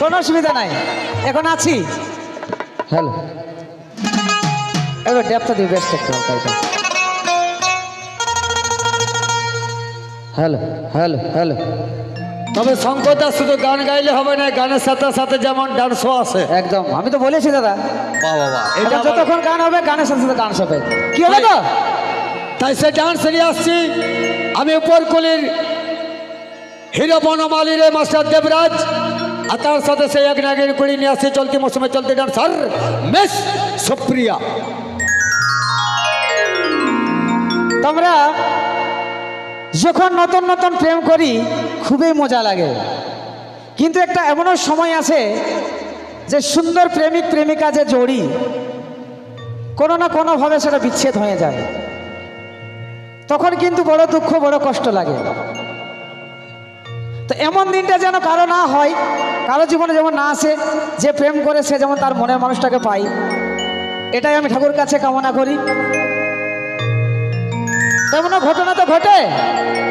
কোনো অসুবিধা নাই। এখন আছি। হ্যালো। এবার ড্যাপটা দিই বেস্ট একটা এটা হ্যালো হ্যালো হ্যালো। তবে শঙ্করদা শুধু গান গাইলে হবে না গানের সাথে সাথে যেমন ডান্সও আছে। একদম। আমি তো বলেছি দাদা। বাহ এটা যতক্ষণ গান হবে গানের সাথে সাথে ডান্স হবে। কি হবে তো তাই সে ডান্স নিয়ে আসছি। আমি উপরকুলির হিরো বনমালী রে মাস্টার দেবরাজ। আর তার সাথে সেই এক নাগের কুড়ি নিয়ে আসছি চলতি মৌসুমে চলতি ডান্সার মিস সুপ্রিয়া। তোমরা যখন নতুন নতুন প্রেম করি, খুবই মজা লাগে। কিন্তু একটা এমনও সময় আছে যে সুন্দর প্রেমিক প্রেমিকা যে জড়ি, কোনো না কোনোভাবে সেটা বিচ্ছেদ হয়ে যায়। তখন কিন্তু বড় দুঃখ, বড় কষ্ট লাগে। তো এমন দিনটা যেন কারও না হয়, কারও জীবনে যেমন না আসে, যে প্রেম করে সে যেমন তার মনের মানুষটাকে পাই এটাই আমি ঠাকুর কাছে কামনা করি। তেমন ঘটনা তো ঘটে,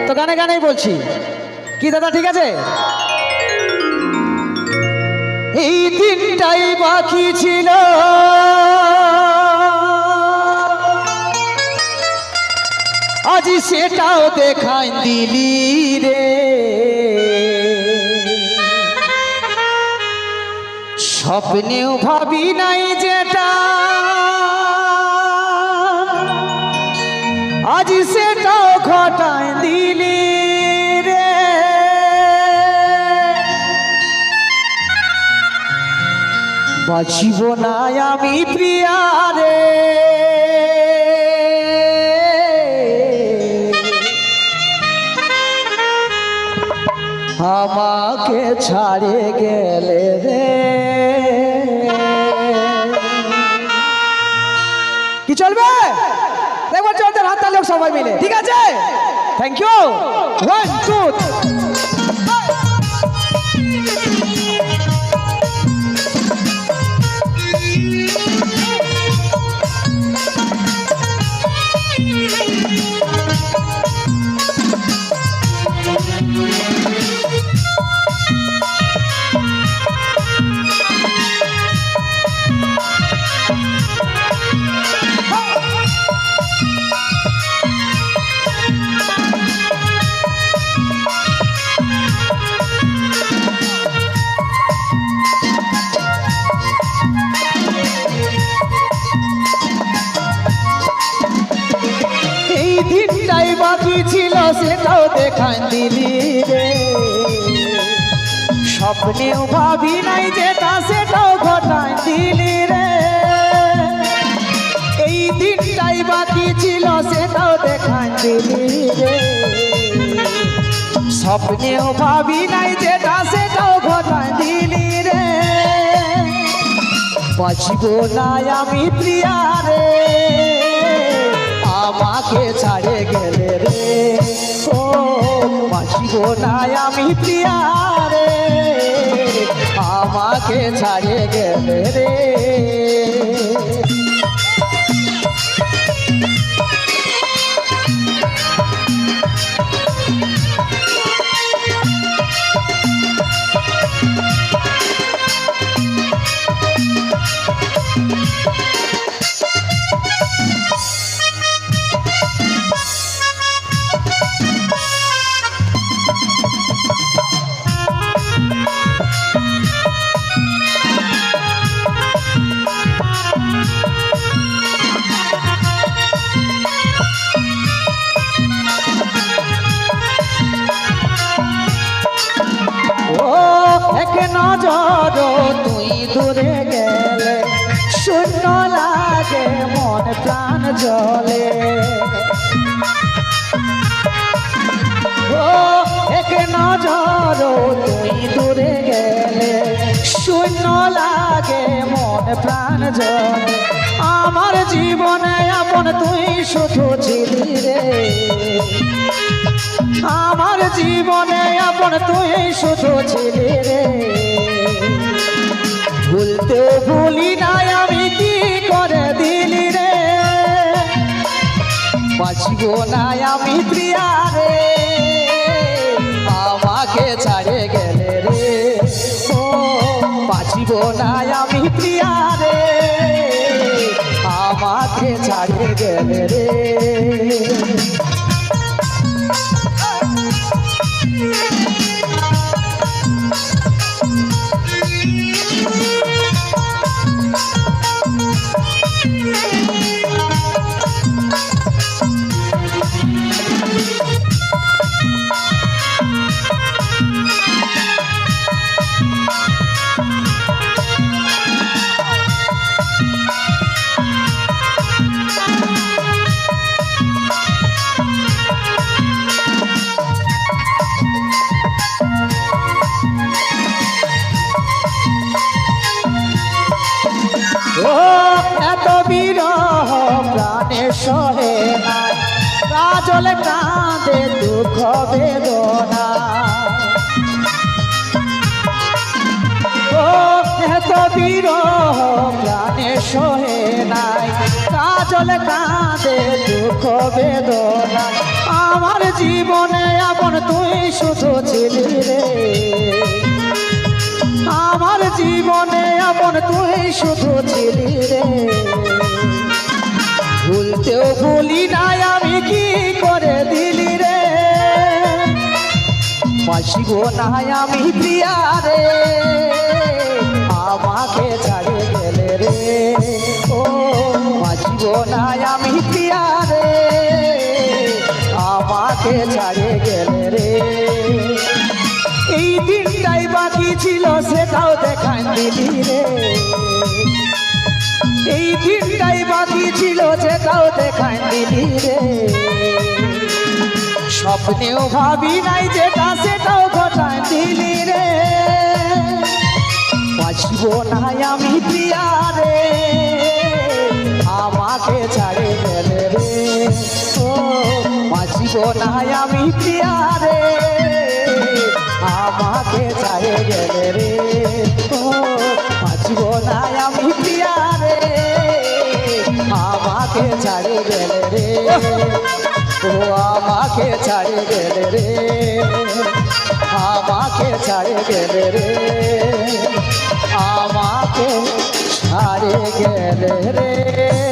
তো গানে গানেই বলছি। কি দাদা, ঠিক আছে? এই দিনটাই বাকি ছিল। আজ সেটাও দেখাই দিলি রে। স্বপ্নেও ভাবি নাই যেটা। আজ সেটাও ঘটায় দিলি রে। বাঁচিব না আমি প্রিয়া রে। আমাকে ছাড়ে গেলে রে। সবাই মিলে। ঠিক আছে? থ্যাংক ইউ ওয়ান টু বাকি ছিল সেটাও দেখান দিলি রে। স্বপ্নেও ভাবি নাই যেটা সেটাও ঘটাই দিলি রে। এই দিনটাই বাকি ছিল সেটাও দেখান দিলি রে। স্বপ্নেও ভাবি নাই যেটা সেটাও ঘটাই দিলি রে। বাঁচব না আমি প্রিয়া রে। আমাকে ছাড়ে গেলে রে? ও বাঁচিব না আমি প্রিয়া রে। আমাকে ছাড়ে গেলে রে? জলে। ও, এক নজর তুই দূরে গেলে, শূন্য লাগে মন প্রাণ জলে। আমার জীবনে আপন তুই শুধু ছিলি রে। আমার জীবনে আপন তুই শুধু ছিলি রে। ভুলতে ভুলি না আমি প্রিয়া রে। আমাকে ছাড়ে গেলে রে। ও, বাঁচিব না আমি প্রিয়া রে। আমাকে ছাড়ে গেলে রে। রাজলে কাঁদে, দুঃখ বেদনা। এত বিরহ প্রাণে সহে নাই। কাজল কাঁদে, দুঃখ বেদনা। আমার জীবনে আপন তুই শুধু ছিলি রে। আমার জীবনে আপন তুই শুধু ছিলি রে। ভুলতেও ভুলি নাই আমি কি করে দিলি রে? বাসিব নাই আমি প্রিয়া রে। আমাকে ছাড়ে গেলে রে। ও বাসিব নাই আমি প্রিয়া রে। আমাকে ছাড়ে গেলে রে। এই দিনটাই বাকি ছিল, সেটাও দেখান দিলি রে। এই দিনটাই বাকি ছিল সেটাও দেখান দিলি রে। স্বপ্নেও ভাবি নাই যেটা, সেটাও ঘটান দিলি রে। বাঁচব নাই আমি প্রিয়া রে, আমাকে ছাড়ে গেলে রে। ও, বাঁচব নাই আমি প্রিয়া ছাড়ে গেলে রে। ও আমাকে ছাড়ি গেলে রে। আমাকে ছাড়ি গেলে রে। আমাকে ছাড়ি গেলে রে।